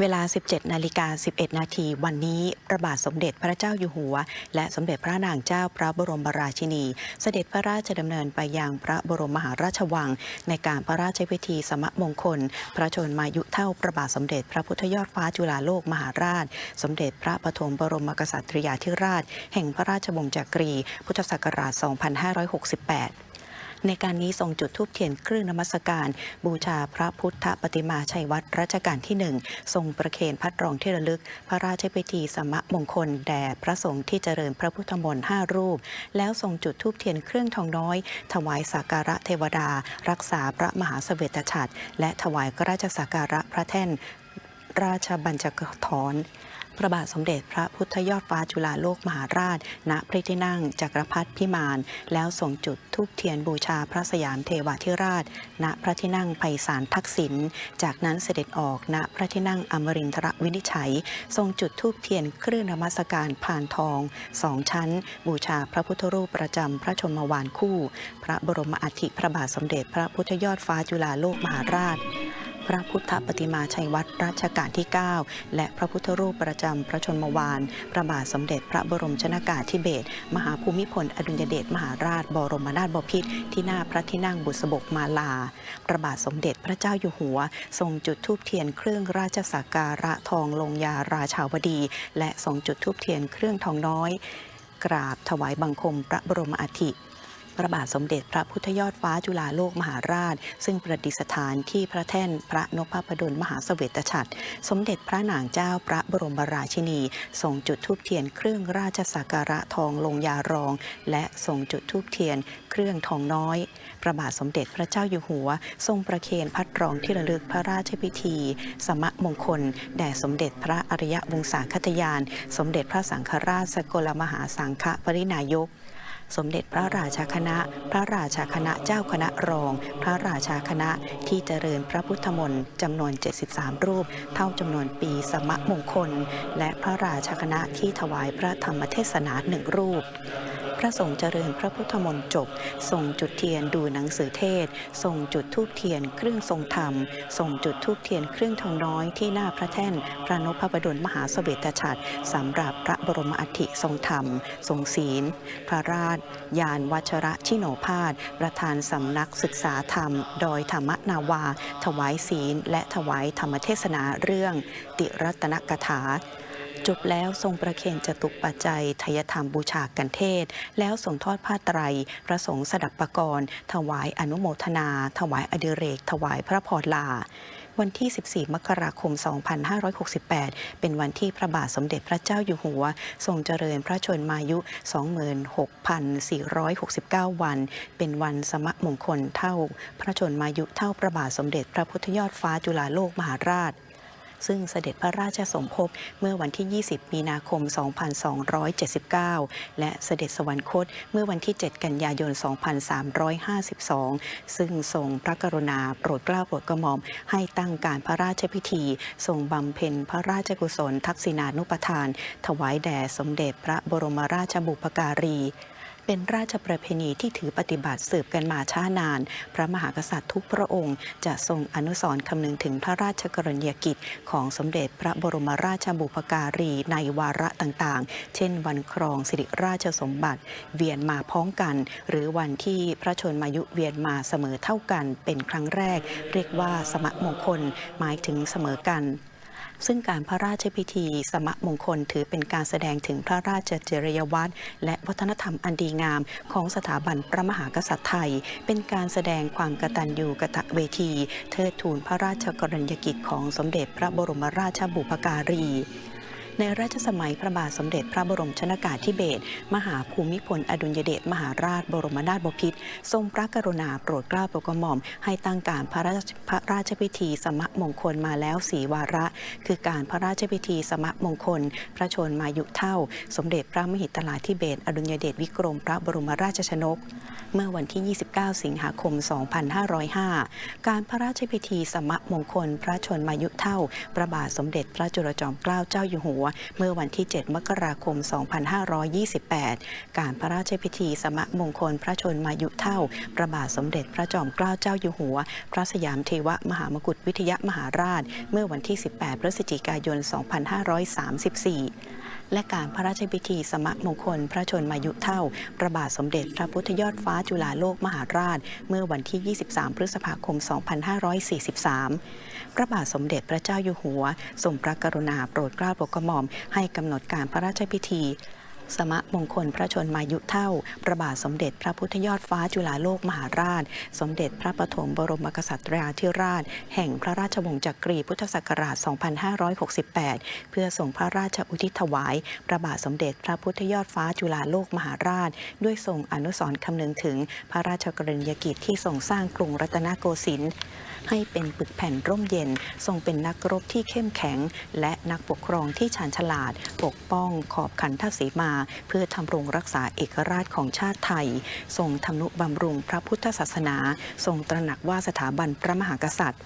เวลา 17 นาฬิกา 11 นาทีวันนี้พระบาทสมเด็จพระเจ้าอยู่หัว และสมเด็จพระนางเจ้าพระบรมราชินี เสด็จพระราชดำเนินไปยังพระบรมมหาราชวัง ในการพระราชพิธีสมมงคล พระชนมายุเท่าพระบาทสมเด็จพระพุทธยอดฟ้าจุฬาโลกมหาราช สมเด็จพระปฐมบรมกษัตริยาธิราช แห่งพระราชวงศ์จักรี พุทธศักราช 2568 ในการนี้ทรงจุดธูปเทียนเครื่องนมัสการ บูชาพระพุทธปฏิมาชัยวัดรัชกาลที่หนึ่งทรงประเคนพัดรองที่ระลึก พระราชพิธีสมะมงคล แด่พระสงฆ์ที่เจริญพระพุทธมนต์ห้ารูป แล้วทรงจุดธูปเทียนเครื่องทองน้อย ถวายสักการะเทวดา รักษาพระมหาเสวตฉัตรและถวายพราชสักการะพระแท่นราชบัญชกถร พระบาทสมเด็จพระพุทธยอดฟ้าจุฬาโลกมหาราช ณพระที่นั่งจักรพรรดิพิมาน แล้วส่งจุดทูปเทียนบูชาพระสยามเทวาธิราช ณพระที่นั่งไพศาลทักษิณจากนั้นเสด็จออกณพระที่นั่งอมรินทรวินิจฉัย ทรงจุดทูปเทียนเครื่องนมัสการผ่านทองสองชั้น บูชาพระพุทธรูปประจำพระชนมวานคู่ พระบรมอัฐิพระบาทสมเด็จพระพุทธยอดฟ้าจุฬาโลกมหาราช พระพุทธปฏิมาชัยวัดรัชกาลที่ 9 และพระพุทธรูปประจำพระชนมวานพระบาทสมเด็จพระบรมชนากาธิเบศรมหาภูมิพลอดุลยเดชมหาราช บรมนาถบพิตรที่หน้าพระที่นั่งบุษบกมาลา พระบาทสมเด็จพระเจ้าอยู่หัว ทรงจุดธูปเทียนเครื่องราชสักการะทองลงยาราชาวดี และทรงจุดธูปเทียนเครื่องทองน้อย กราบถวายบังคมพระบรมอัฐิ พระบาทสมเด็จพระพุทธยอดฟ้าจุฬาโลกมหาราช ซึ่งประดิษฐานที่พระแท่นพระนพพดลมหาเสวตฉัตรสมเด็จพระนางเจ้าพระบรมราชินีทรงจุดธูปเทียนเครื่องราชสักการะทองลงยารอง และทรงจุดธูปเทียนเครื่องทองน้อยพระบาทสมเด็จพระเจ้าอยู่หัว ทรงประเคนพัดรองที่ระลึกพระราชพิธี สมะมงคล แด่สมเด็จพระอริยวงศาคตยาน สมเด็จพระสังฆราชสกลมหาสังฆปรินายก สมเด็จพระราชาคณะ พระราชาคณะเจ้าคณะรอง พระราชาคณะที่เจริญพระพุทธมนต์จำนวน 73 รูป เท่าจำนวนปีสมะมงคล และพระราชาคณะที่ถวายพระธรรมเทศนาหนึ่งรูป พระสงฆ์เจริญพระพุทธมนต์จบ ส่งจุดเทียนดูหนังสือเทศ ส่งจุดทูบเทียนเครื่องทรงธรรม ส่งจุดทูบเทียนเครื่องทองน้อยที่หน้าพระแท่น พระนพบดลมหาเสวตฉัตรสำหรับพระบรมอัฐิทรงธรรม ทรงศีล พระราช ยานวัชระชิโนภาสประธานสำนักศึกษาธรรม โดยธรรมนาวา ถวายศีล และถวายธรรมเทศนาเรื่อง ติรัตนกถา จบแล้วทรงประเคนจตุปัจจัยทยธรรมบูชากันเทศ แล้วส่งทอดผ้าไตรพระสงฆ์สดับประกรณ์ถวายอนุโมทนา ถวายอดิเรก ถวายพระพรลาวันที่ 14 มกราคม 2568 เป็นวันที่พระบาทสมเด็จพระเจ้าอยู่หัว ทรงเจริญพระชนมายุ 26,469 วัน เป็นวันสมมงคลเท่า พระชนมายุเท่าพระบาทสมเด็จพระพุทธยอดฟ้าจุฬาโลกมหาราช ซึ่งเสด็จพระราชสมภพเมื่อวันที่ 20 มีนาคม 2279 และเสด็จสวรรคตเมื่อวันที่ 7 กันยายน 2352 ซึ่งทรงพระกรุณาโปรดเกล้าโปรดกระหม่อมให้ตั้งการพระราชพิธี ทรงบำเพ็ญพระราชกุศลทักษิณานุปทาน ถวายแด่สมเด็จพระบรมราชบุพการี เป็นราชประเพณีที่ถือปฏิบัติสืบกันมาช้านาน พระมหากษัตริย์ทุกพระองค์ จะทรงอนุสรณ์คำนึงถึงพระราชกรณียกิจ ของสมเด็จพระบรมราชบุพการีในวาระต่างๆ เช่น วันครองสิริราชสมบัติ เวียนมาพ้องกัน หรือวันที่พระชนมายุเวียนมาเสมอเท่ากันเป็นครั้งแรก เรียกว่าสมะมงคล หมายถึงเสมอกัน ซึ่งการพระราชพิธีสมะมงคลถือเป็นการแสดงถึงพระราชจริยวัตรและวัฒนธรรมอันดีงาม ของสถาบันพระมหากษัตริย์ไทย เป็นการแสดงความกตัญญูกตเวที เทิดทูนพระราชกรณียกิจของสมเด็จพระบรมราชบุพการี ในรัชสมัยพระบาทสมเด็จพระบรมชนากาธิเบศรมหาภูมิพลอดุลยเดชมหาราชบรมนาถบพิตรทรงพระกรุณาโปรดเกล้าโปรดกระหม่อม ให้ตั้งการพระราชพระราชพิธีสมะมงคลมาแล้วสีวาระ คือการพระราชพิธีสมะมงคล พระชนมายุเท่า สมเด็จพระมหิตลาธิเบศรอดุลยเดชวิกรมพระบรมราชชนก เมื่อวันที่ 29 สิงหาคม 2505 การพระราชพิธีสมะมงคล พระชนมายุเท่าพระบาทสมเด็จพระจุลจอมเกล้าเจ้าอยู่หัววเมื่อวันที่ 7 มกราคม 2528 การพระราชพิธีสมะมงคลพระชนมายุเท่าพระบาทสมเด็จพระจอมเกล้าเจ้าอยู่หัว พระสยามเทวมหามกุฏวิทยมหาราช เมื่อวันที่ 18 พฤศจิกายน 2534 และการพระราชพิธีสมมงคล พระชนมายุเท่า พระบาทสมเด็จพระพุทธยอดฟ้าจุฬาโลกมหาราช เมื่อวันที่ 23 พฤษภาคม 2543 พระบาทสมเด็จพระเจ้าอยู่หัวทรงพระกรุณาโปรดเกล้าโปรดกระหม่อมให้กำหนดการพระราชพิธี สมะมงคลพระชนมายุเท่า พระบาทสมเด็จพระพุทธยอดฟ้าจุฬาโลกมหาราช สมเด็จพระปฐมบรมกษัตริยาธิราช แห่งพระราชวงศ์จักรีพุทธศักราช 2568 เพื่อส่งพระราชอุทิศถวาย พระบาทสมเด็จพระพุทธยอดฟ้าจุฬาโลกมหาราช ด้วยทรงอนุสรณ์คำนึงถึงพระราชกรณียกิจที่ทรงสร้างกรุงรัตนโกสินทร์ให้เป็นปึกแผ่นร่มเย็น ทรงเป็นนักรบที่เข้มแข็ง และนักปกครองที่ชาญฉลาด ปกป้องขอบขันทศีมาเพื่อทำรงรักษาเอกราชของชาติไทย ทรงทำนุบำรุงพระพุทธศาสนา ทรงตระหนักว่าสถาบันพระมหากษัตริย์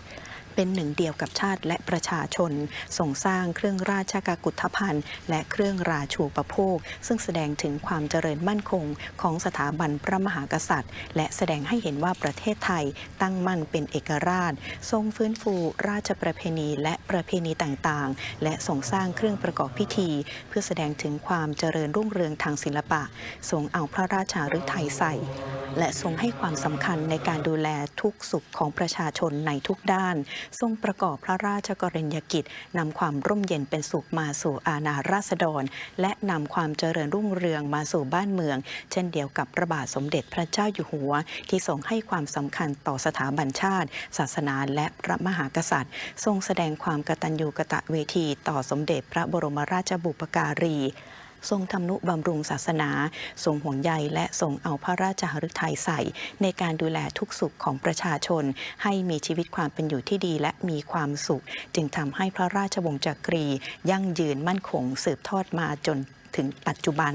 เป็นหนึ่งเดียวกับชาติและประชาชนทรงสร้างเครื่องราชกากุฏภัณฑ์ และเครื่องราชูปโภค ซึ่งแสดงถึงความเจริญมั่นคงของสถาบันพระมหากษัตริย์ และแสดงให้เห็นว่าประเทศไทยตั้งมั่นเป็นเอกราช ทรงฟื้นฟูราชประเพณีและประเพณีต่างๆ และทรงสร้างเครื่องประกอบพิธี เพื่อแสดงถึงความเจริญรุ่งเรืองทางศิลปะทรงเอาพระราชาฤทัยใส่ และทรงให้ความสำคัญในการดูแลทุกสุขของประชาชนในทุกด้านทรงประกอบพระราชกรณียกิจนำความร่มเย็นเป็นสุขมาสู่อาณาราษฎร และนำความเจริญรุ่งเรืองมาสู่บ้านเมือง เช่นเดียวกับพระบาทสมเด็จพระเจ้าอยู่หัว ที่ทรงให้ความสำคัญต่อสถาบันชาติ ศาสนาและพระมหากษัตริย์ ทรงแสดงความกตัญญูกตเวที ต่อสมเด็จพระบรมราชบุปการี ทรงทำนุบำรุงศาสนา ทรงห่วงใยและทรงเอาพระราชหฤทัยใส่ ในการดูแลทุกสุขของประชาชน ให้มีชีวิตความเป็นอยู่ที่ดีและมีความสุข จึงทำให้พระราชวงศ์จักรี ยั่งยืนมั่นคงสืบทอดมาจนถึงปัจจุบัน